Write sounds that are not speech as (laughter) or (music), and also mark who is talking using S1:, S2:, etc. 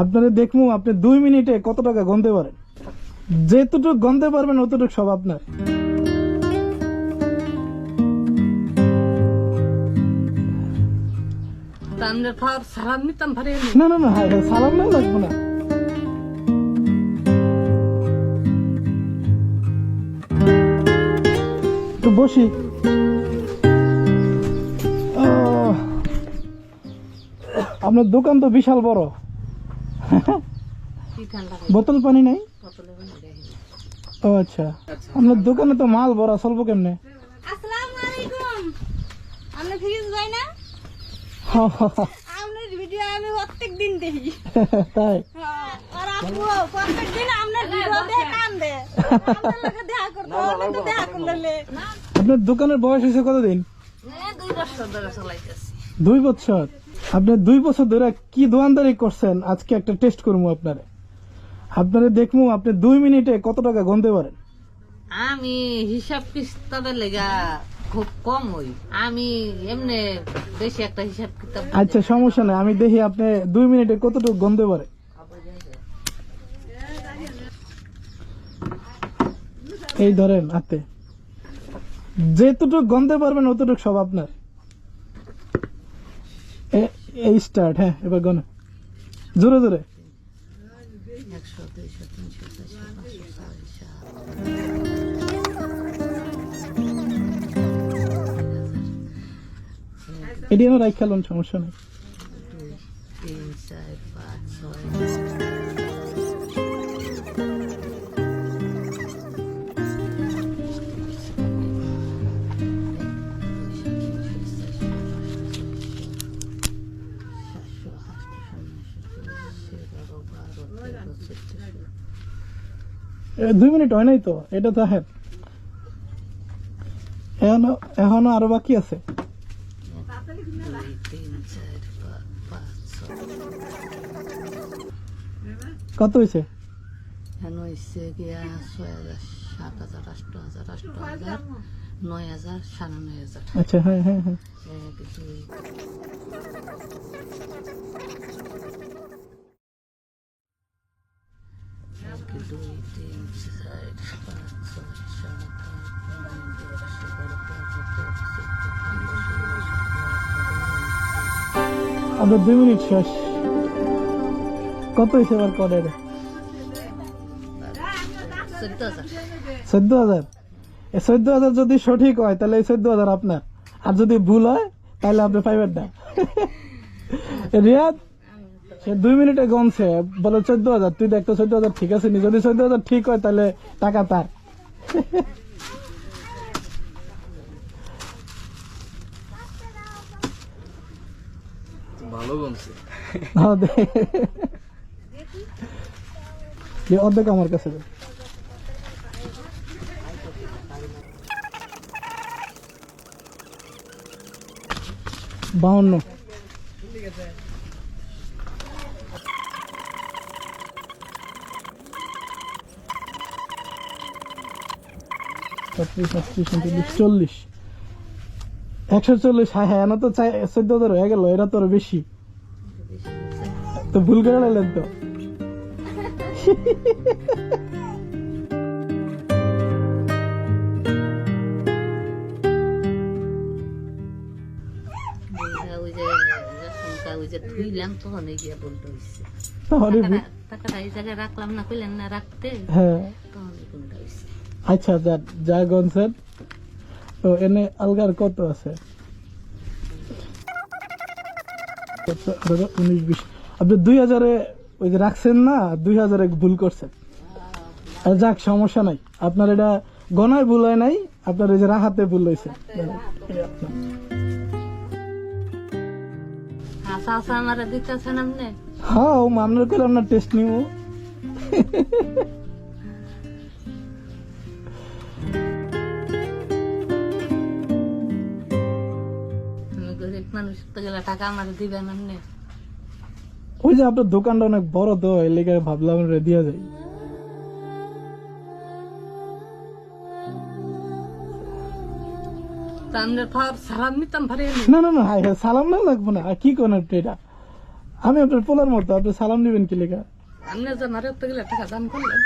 S1: আপনারা দেখব আপনি দুই মিনিটে কত টাকা গনতে পারেন। যেতটুকু গনতে পারবেন অতটুক সব আপনার। না না না সালাম না লাগবো না। একটু বসি। আপনার দোকান তো বিশাল বড়। বোতল পানি নাই। ও আচ্ছা। আপনার দোকানে তো মাল ভরা চলবো কেমনে?
S2: আসসালামু আলাইকুম। আপনি ফিরিজ ভাই না? (laughs) আপনার ভিডিও আমি প্রত্যেক দিন দেখি।
S1: তাই?
S2: হ্যাঁ, আর আপু প্রত্যেক দিন আপনার ভিডিও দেখে কান্দে আপনার দেখা করতে দেখা করলে
S1: আপনার দোকানের বয়স হয়েছে কতদিন?
S3: এ, দুই বছর ধরে চলাইতেছি।
S1: দুই বছর? আপনি দুই বছর ধরে কি দোয়ানদারি করছেন? আজকে একটা টেস্ট করব আপনারে। আপনারে দেখব আপনি দুই মিনিটে কত টাকা গনতে পারেন?
S3: আমি হিসাব কিতাবের লেগা খুব কম হই। আমি এমনি বেশি একটা হিসাব কিতাব
S1: আচ্ছা সমস্যা নেই। আমি দেখি আপনি দুই মিনিটে কতটুকু গনতে পারে? এই ধরেন হাতে। যেতটুকু গনতে পারবেন অতটুকু সব আপনার। এই স্টার্ট হ্যাঁ এবার গণ। জোরে জোরে। এটি আমার রাখ খেলুন সমস্যা নেই।
S3: দুই
S1: মিনিট হয় নাই তো? এটা তো হ্যাঁ এখনও এখনও আরও বাকি আছে। কত হয়েছে
S3: এখন হয়েছে গিয়া ছয় হাজার সাত হাজার আষ্ট হাজার আষ্ট হাজার নয় হাজার সাড়ে নয় হাজার।
S1: আচ্ছা হ্যাঁ হ্যাঁ হ্যাঁ।
S3: এক দুই।
S1: আপনার দুই মিনিট শেষ। কত এবার করের
S3: চোদ্দ হাজার।
S1: এই চোদ্দ হাজার যদি সঠিক হয়, তাহলে এই চোদ্দ হাজার আপনার। আর যদি ভুল হয়, তাহলে আপনি পাইবেন না। রিয়াদ? দুই মিনিটে গনছে বলে চোদ্দ হাজার তুই দেখতো চোদ্দ হাজার ঠিক আছে নি যদি চোদ্দ হাজার ঠিক হয় তাহলে টাকা তার।
S4: ভালো
S1: হ্যাঁ, অর্ধেক আমার কাছে। বাউন্ন। ছত্রিশ সাতত্রিশ উনচল্লিশ চল্লিশ। একশো চল্লিশ হ্যাঁ হ্যাঁ এনা তো চাই চোদ্দ হাজার হয়ে গেল এটা তো আরও বেশি। তো ভুল করে নিলেন তো।
S3: টাকাটা এই জায়গায় রাখলাম না কইলেন না রাখতে।
S1: হ্যাঁ।
S3: তখন কোনটা হয়েছে
S1: আচ্ছা যা যা গনছেন তো এনে আলগার কত আছে? উনিশ বিশ। আপনি দুই হাজারে ওই যে রাখছেন না দুই হাজারে ভুল করছেন। যাক সমস্যা নাই। আপনার এটা গনায় ভুল হয় নাই আপনার এই যে রাহাতে ভুল হয়েছে।
S3: আমার দিতেছেন
S1: হ্যাঁ ও মামলার করে আপনার টেস্ট নিব।
S3: গেলে টাকা আমার দিবেন আপনি
S1: ওই যে আপনার দোকানটা অনেক বড় তো এই লেগে ভাবলাম রে দিয়া যায়
S3: সালাম নিতাম
S1: না না না হাই হাই সালাম না লাগবো না। কি কোন এটা? আমি আপনার পোলার মতো আপনি সালাম নিবেন কি লেখা
S3: আপনি জানারে তো গেলে টাকা দান করলেন